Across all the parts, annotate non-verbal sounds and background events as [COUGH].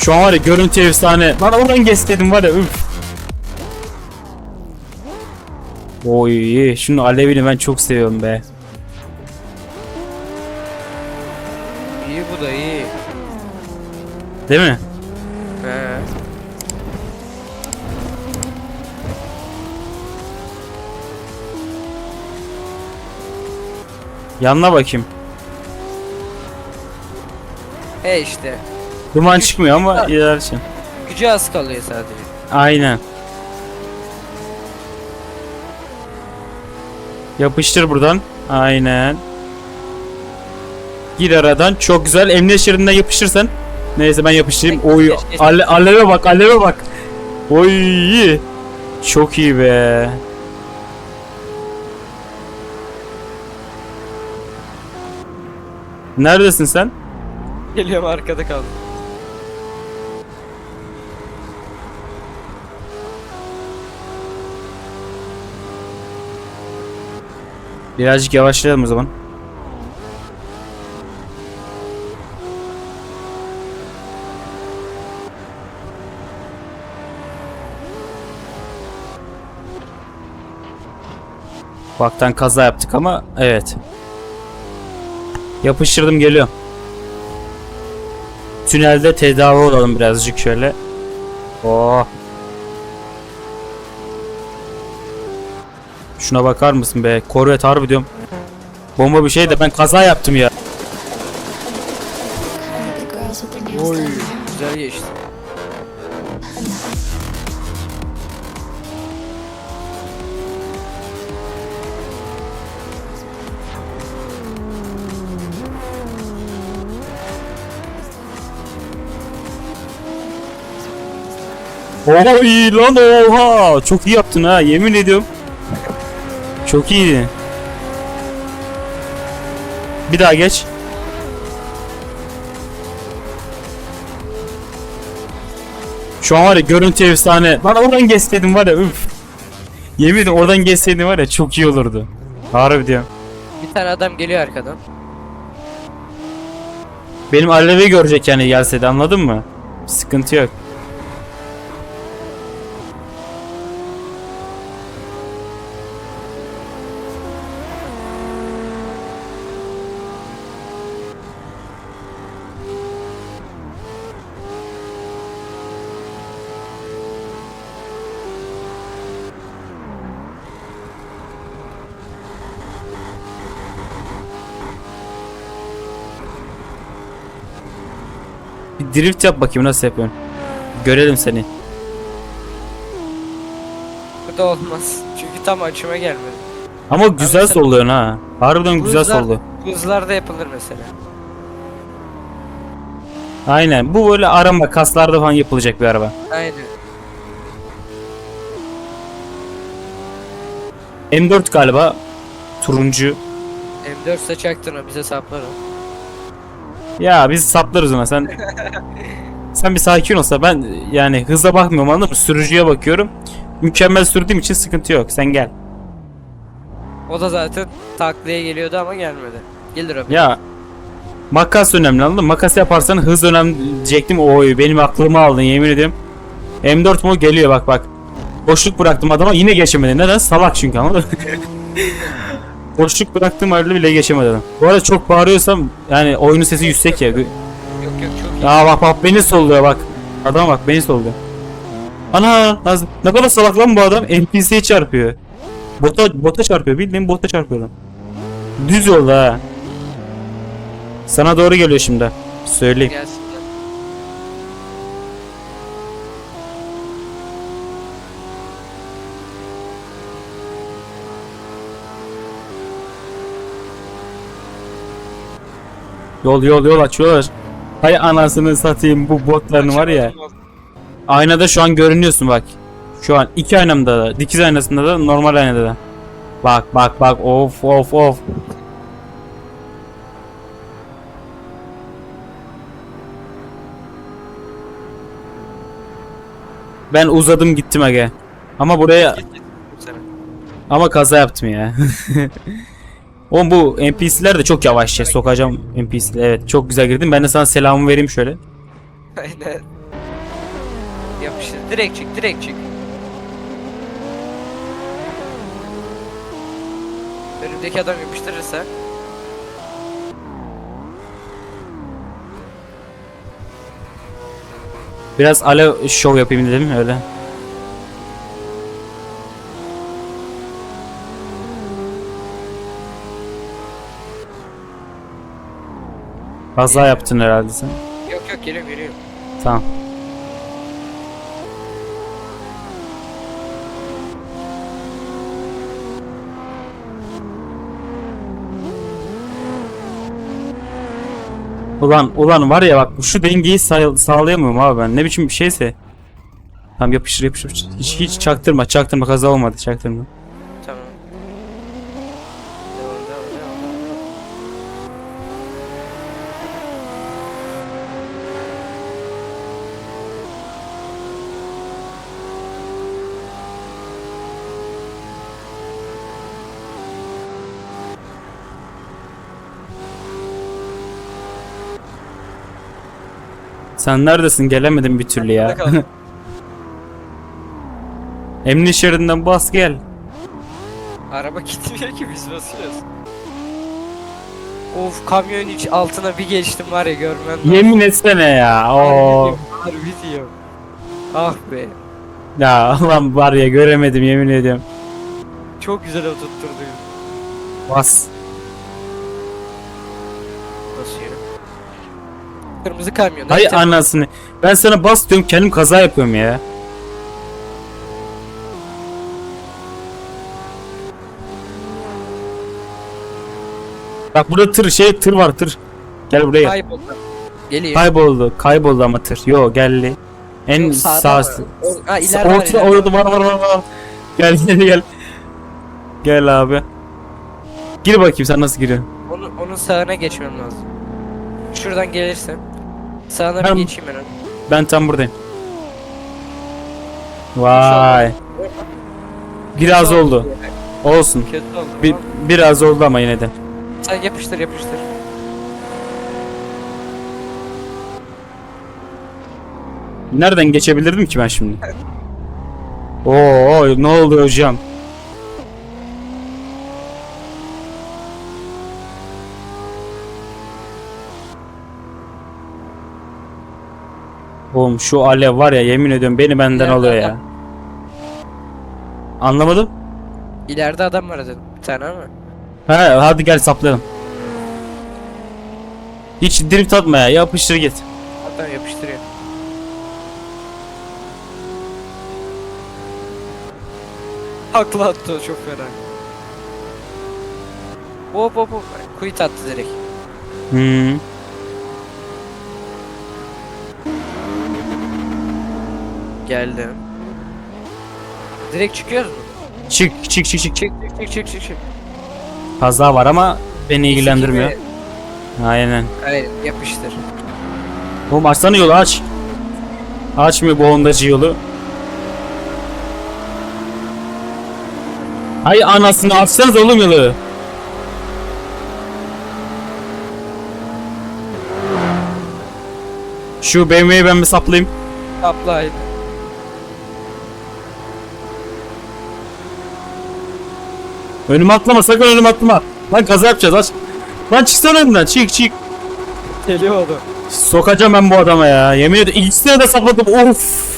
Şu an var ya görüntü efsane. Lan oradan geç dedim var ya üf. Oy şunun alevini ben çok seviyorum be. İyi bu da iyi. Değil mi? He. Yanına bakayım. E işte. Duman çıkmıyor ama ilersin. Gücü az kalıyor sadece. Aynen. Yapıştır buradan. Aynen. Gir aradan. Çok güzel. Emniyet şeridinden yapıştırsan. Neyse ben yapıştırayım. Geç, Oy. geç, geç. Ale aleve bak. Aleve bak. Oy. Çok iyi be. Neredesin sen? [LAUGHS] Geliyorum arkada kaldım. Birazcık yavaşlayalım o zaman. Baktan kaza yaptık ama evet. Yapıştırdım geliyor. Tünelde tedavi olalım birazcık şöyle. Oh. Şuna bakar mısın be? Korvet harbi diyorum. Bomba bir şey de ben kaza yaptım ya. Oy. Güzel geçti. Oy lan oha. Çok iyi yaptın ha yemin ediyorum. Çok iyiydi. Bir daha geç. Şu an var ya görüntü efsane. Lan oradan geçseydim var ya üf. Yemin ederim oradan geçseydim var ya çok iyi olurdu. Harbi diyorum. Bir tane adam geliyor arkadan. Benim Alevi görecek yani gelseydi anladın mı? Sıkıntı yok. Bir drift yap bakayım nasıl yapıyorsun. Görelim seni. Bu da olmaz. Çünkü tam açıma gelmedi. Ama güzel mesela- solluyorsun ha. Harbiden güzel Hızlar- soldu. Hızlarda yapılır mesela. Aynen. Bu böyle arama kaslarda falan yapılacak bir araba. Aynen. M4 galiba. Turuncu. M4 ise çaktın o bize saplar o. Ya biz saplarız ona sen. [LAUGHS] sen bir sakin olsa ben yani hıza bakmıyorum anladın mı? Sürücüye bakıyorum. Mükemmel sürdüğüm için sıkıntı yok. Sen gel. O da zaten taklaya geliyordu ama gelmedi. Gelir o. Ya makas önemli anladın mı? Makas yaparsan hız önemli diyecektim. Oy benim aklımı aldın yemin ediyorum. M4 mu geliyor bak bak. Boşluk bıraktım adama yine geçemedi. Neden? Salak çünkü anladın mı? [LAUGHS] Boşluk bıraktım halde bile geçemedi adam. Bu arada çok bağırıyorsam yani oyunun sesi yüksek ya. Yok yok çok iyi. Aa bak bak beni solluyor bak. Adam bak beni solluyor. Ana Nazım. Ne kadar salak lan bu adam. NPC'ye çarpıyor. Bota, bota çarpıyor. Bildiğin bota çarpıyor lan. Düz yolda ha. Sana doğru geliyor şimdi. Söyleyeyim. Gelsin. Yol yol yol aç yol aç. Hay anasını satayım bu botların var ya. Aynada şu an görünüyorsun bak. Şu an iki aynamda da, dikiz aynasında da, normal aynada da. Bak bak bak of of of. Ben uzadım gittim aga. Ama buraya ama kaza yaptım ya. [LAUGHS] Oğlum bu NPC'ler de çok yavaş ya. Sokacağım NPC'ler. Evet çok güzel girdin. Ben de sana selamımı vereyim şöyle. Aynen. Yapıştır. Direkt çık, direkt çık. Önümdeki adam yapıştırırsa Biraz alev şov yapayım dedim öyle. Kaza yaptın herhalde sen. Yok yok geliyorum geliyorum. Tamam. Ulan ulan var ya bak şu dengeyi sağ- sağlayamıyorum abi ben. Ne biçim bir şeyse. Tamam yapıştır yapıştır. Hiç hiç çaktırma çaktırma kaza olmadı çaktırma. Sen neredesin gelemedin bir türlü ya. [LAUGHS] Emniyet şeridinden bas gel. Araba [LAUGHS] gitmiyor ki biz basıyoruz. Of kamyon iç altına bir geçtim var ya görmen lazım. Yemin etsene ya. Oo. Harbi diyorum. Ah be. Ya ulan var ya göremedim yemin ediyorum. Çok güzel oturtturdun. Bas. Basıyor. Kırmızı kamyon. Hay Evet, anasını. Ben sana bas diyorum kendim kaza yapıyorum ya. Bak burada tır şey tır var tır. Gel buraya. Kayboldu. Geliyor. Kayboldu. Kayboldu ama tır. Yo geldi. En Yok, sağ. var. O- ha, ileride var, ileride. orada var var var var. Gel [LAUGHS] gel gel. Gel abi. Gir bakayım sen nasıl giriyorsun. Onun, onun sağına geçmem lazım. Şuradan gelirsen. Sağına bir geçeyim ben. Ben tam buradayım. Vay. Biraz oldu. Olsun. Kötü oldu. Bir, Bir... biraz oldu ama yine de. Sen yapıştır yapıştır. Nereden geçebilirdim ki ben şimdi? [LAUGHS] Oo ne oldu hocam? Oğlum şu alev var ya yemin ediyorum beni benden Nerede alıyor ya. adam? Anlamadım. İleride adam var dedim. Bir tane ama. He hadi gel saplayalım. Hiç drift atma ya yapıştır git. Adam yapıştırıyor. Haklı attı o çok fena. Hop hop hop. Quit attı direkt. Hmm. Geldim. Direkt çıkıyoruz mu? Çık çık çık çık. Çık çık çık çık çık çık. Var ama beni ilgilendirmiyor. Gibi- Aynen. Hayır yapıştır. Oğlum açsana yolu aç. Açmıyor bu hondacı yolu. Hay anasını açsanız oğlum yolu. Şu BMW'yi ben bir saplayayım. Apply. Önüme atlama sakın önüme atlama. Lan kaza yapacağız aç. Lan çıksana önümden çık çık. Geliyor oldu. Sokacağım ben bu adama ya. Yemin ederim ikisine de sapladım. Of.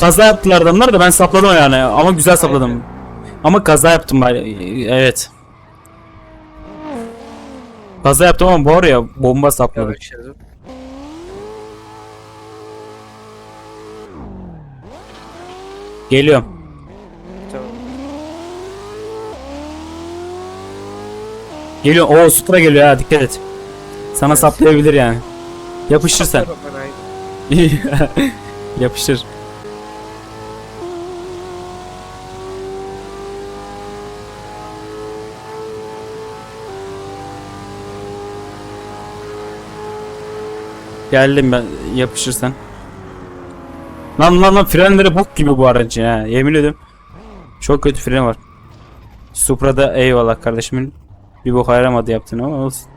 Kaza yaptılar adamlar da ben sapladım yani. Ama güzel sapladım. Ama kaza yaptım ben. Evet. Kaza yaptım ama bu araya bomba sapladım. Yavaşladım. Geliyorum. Tamam. Geliyor. Oo Supra geliyor ha dikkat et. Sana saplayabilir yani. Yapıştır sen. [LAUGHS] Yapıştır. Geldim ben yapışır sen. Lan lan lan frenleri bok gibi bu aracın ha yemin ediyorum. Çok kötü freni var. Supra'da eyvallah kardeşimin. Bir bok yaramadı yaptın ama olsun.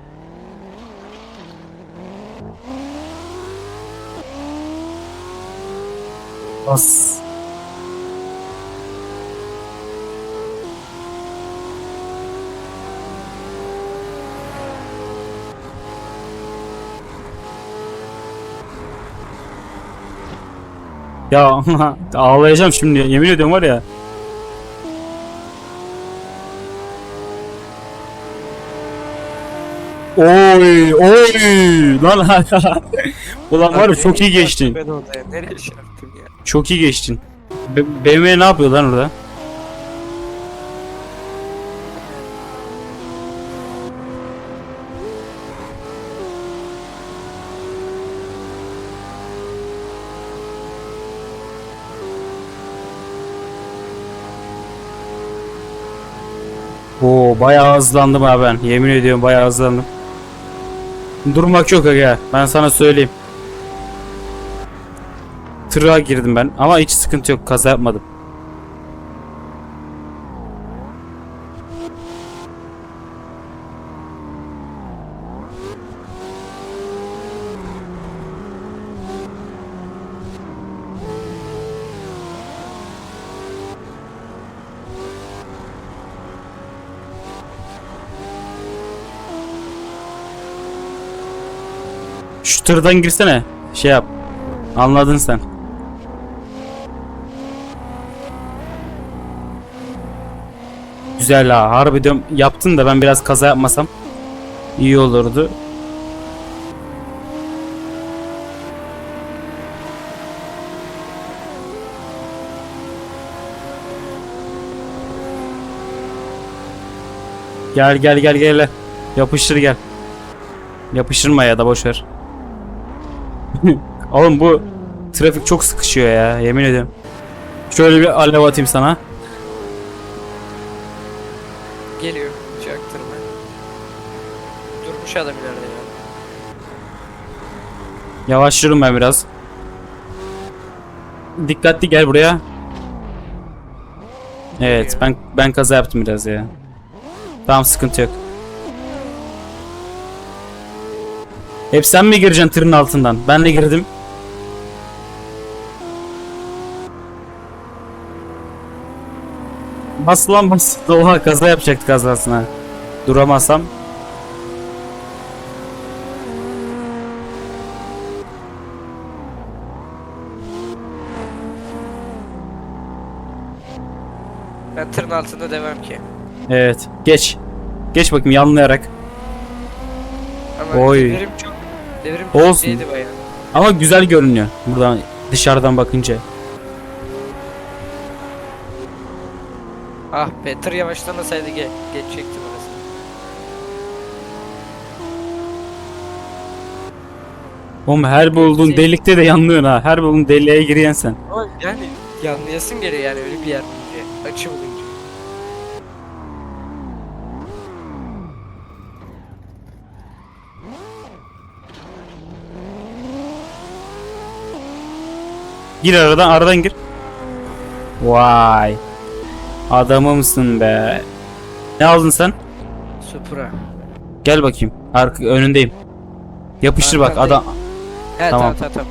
Bas. Ya ağlayacağım şimdi yemin ediyorum var ya. Oy oy lan Ulan var ya çok iyi geçtin. Ben odaya nereye çarptım ya? Çok iyi geçtin. Be- BMW ne yapıyor lan orada? Oo bayağı hızlandım ha ben. Yemin ediyorum bayağı hızlandım. Durmak yok aga. Ben sana söyleyeyim. Tırığa girdim ben ama hiç sıkıntı yok. Kaza yapmadım. Şu tırdan girsene. Şey yap. Anladın sen. Güzel ha. Harbi diyorum yaptın da ben biraz kaza yapmasam iyi olurdu. Gel gel gel gel. Yapıştır gel. Yapıştırma ya da boş ver. [LAUGHS] Oğlum bu trafik çok sıkışıyor ya yemin ediyorum. Şöyle bir alev atayım sana. Geliyor. Çaktırma. Durmuş adam ileride ya. Yavaşlıyorum ben biraz. Dikkatli gel buraya. Evet ben ben kaza yaptım biraz ya. Tamam sıkıntı yok. Hep sen mi gireceksin tırın altından? Ben de girdim. Bas lan bas. Oha kaza yapacaktık kazasına. Duramazsam. Ben tırın altında demem ki. Evet. Geç. Geç bakayım yanlayarak. Ama Oy. çok devrim Olsun. bayağı. Ama güzel görünüyor buradan dışarıdan bakınca. Ah be tır yavaşlamasaydı ge geçecektim arasını. Oğlum her bulduğun delikte de yanlıyorsun ha. Her bulduğun deliğe giriyen sen. Ama yani yanlayasın geliyor yani öyle bir yer bulunca. Açı bulunca. Gir aradan aradan gir. Vay. Adamımsın be. Ne aldın sen? Supra. Gel bakayım. Arka önündeyim. Yapıştır bak adam. He Tamam. tamam tamam. tamam.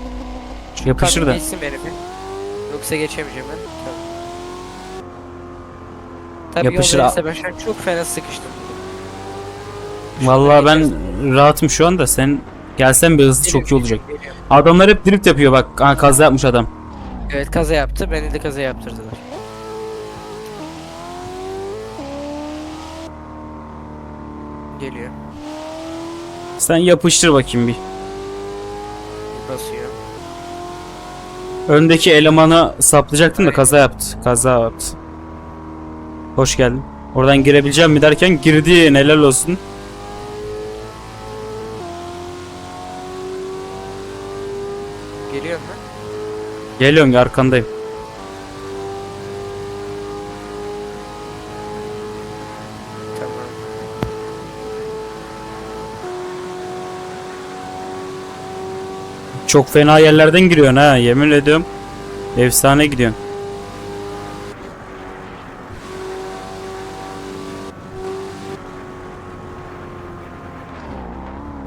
Şu Yapıştır da. geçsin beni bir. Yoksa geçemeyeceğim ben. Tabii. Yapıştır. ben şu an çok fena sıkıştım. Vallahi ben rahatım şu anda. Sen gelsen bir hızlı çok iyi olacak. Adamlar hep drift yapıyor bak. Ha, kaza yapmış adam. Evet kaza yaptı. Beni de kaza yaptırdılar. Geliyor. Sen yapıştır bakayım bir. Basıyor. Öndeki elemanı saplayacaktım da kaza yaptı. Kaza yaptı. Hoş geldin. Oradan girebileceğim mi derken girdi helal olsun. Geliyor mu? Geliyorum arkandayım. Çok fena yerlerden giriyorsun ha yemin ediyorum. Efsane gidiyorsun.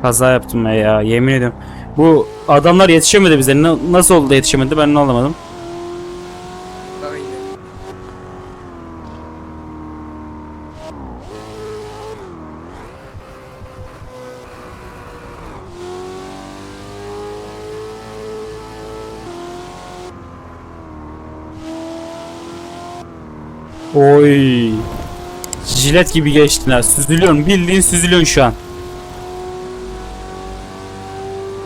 Kaza yaptım ya yemin ediyorum. Bu adamlar yetişemedi bize. Na- nasıl oldu da yetişemedi ben anlamadım. Oy. Jilet gibi geçtin ha. Süzülüyorsun. Bildiğin süzülüyorsun şu an.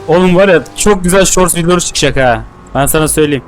Oğlum var ya çok güzel shorts videoları çıkacak ha. Ben sana söyleyeyim.